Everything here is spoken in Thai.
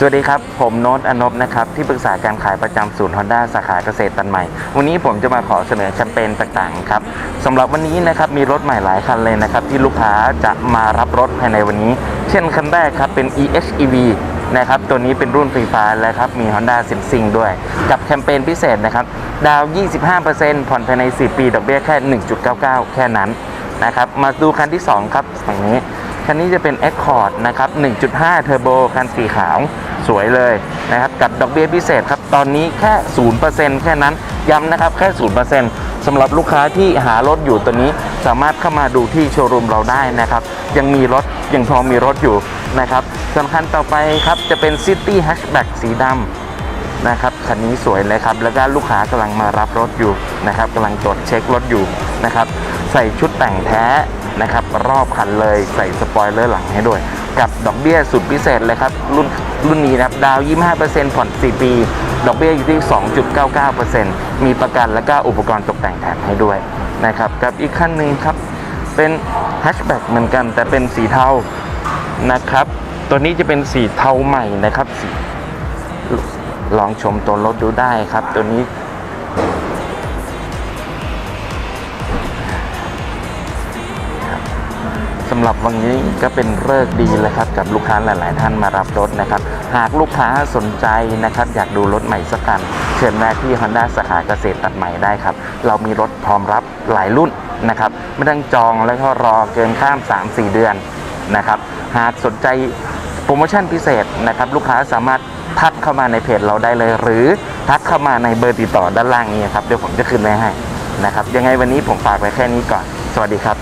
สวัสดีครับ ผมโน้ตอนบนะครับ ที่ปรึกษาการขายประจำศูนย์ฮอนด้าสาขาเกษตรตันใหม่ วันนี้ผมจะมาขอเสนอแคมเปญต่างๆครับสำหรับวันนี้นะครับมีรถใหม่หลายคันเลยนะครับ ที่ลูกค้าจะมารับรถภายในวันนี้ เช่นคันแรกครับเป็น EHEV นะครับตัวนี้เป็นรุ่นไฟฟ้าแล้วครับ มี Honda Sensing ด้วย กับแคมเปญพิเศษนะครับ ดาว 25%ผ่อนภายใน 4 ปี ดอกเบี้ยแค่ 1.99 แค่นั้นนะครับ มาดูคันที่ 2 ครับฝั่งนี้ คันนี้จะเป็น Accord นะครับ 1.5 เทอร์โบคันสีขาวสวยเลยนะครับ กับดอกเบี้ยพิเศษครับ ตอนนี้แค่ 0%แค่นั้น ย้ำนะครับ แค่ 0%สำหรับลูกค้าที่หารถอยู่ตัวนี้สามารถเข้ามาดูที่โชว์รูมเราได้นะครับ ยังมีรถ ยังพอมีรถอยู่นะครับส่วนคันต่อไปครับจะเป็น City Hatchback สีดำนะครับ คันนี้สวยเลยครับ แล้วก็ลูกค้ากำลังมารับรถอยู่นะครับกำลังตรวจเช็ครถอยู่นะครับ ใส่ชุดแต่งแท้ นะครับรอบคันเลยใส่สปอยเลอร์หลังให้ด้วย กับดอกเบี้ยสุดพิเศษเลยครับ รุ่นรุ่นนี้นะครับดาว 25%ผ่อน 4 ปี ดอกเบี้ยอยู่ที่ 2.99%มีประกันแล้วก็อุปกรณ์ตกแต่งแถมให้ด้วยนะครับกับอีกคันหนึ่งครับเป็นแฮชแบ็กเหมือนกัน แต่เป็นสีเทานะครับตัวนี้จะเป็นสีเทาใหม่นะครับลองชมตัวรถดูได้ครับ ตัวนี้ำหรับวันนี้ก็เป็นเลิกดีเลยครับกับลูกค้าหลาย ๆ ท่านมารับรถนะครับ หากลูกค้าสนใจนะครับอยากดูรถใหม่สักคัน เชิญมาที่ Honda สาขาเกษตรตัดใหม่ได้ครับ เรามีรถพร้อมรับหลายรุ่นนะครับ ไม่ต้องจองแล้วก็รอเกินข้าม 3-4 เดือนนะครับ หากสนใจโปรโมชั่นพิเศษนะครับลูกค้าสามารถทักเข้ามาในเพจเราได้เลย หรือทักเข้ามาในเบอร์ติดต่อด้านล่างนี้ครับเดี๋ยวผมจะขึ้นไว้ให้นะครับยังไงวันนี้ผมฝากไว้แค่นี้ก่อน สวัสดีครับ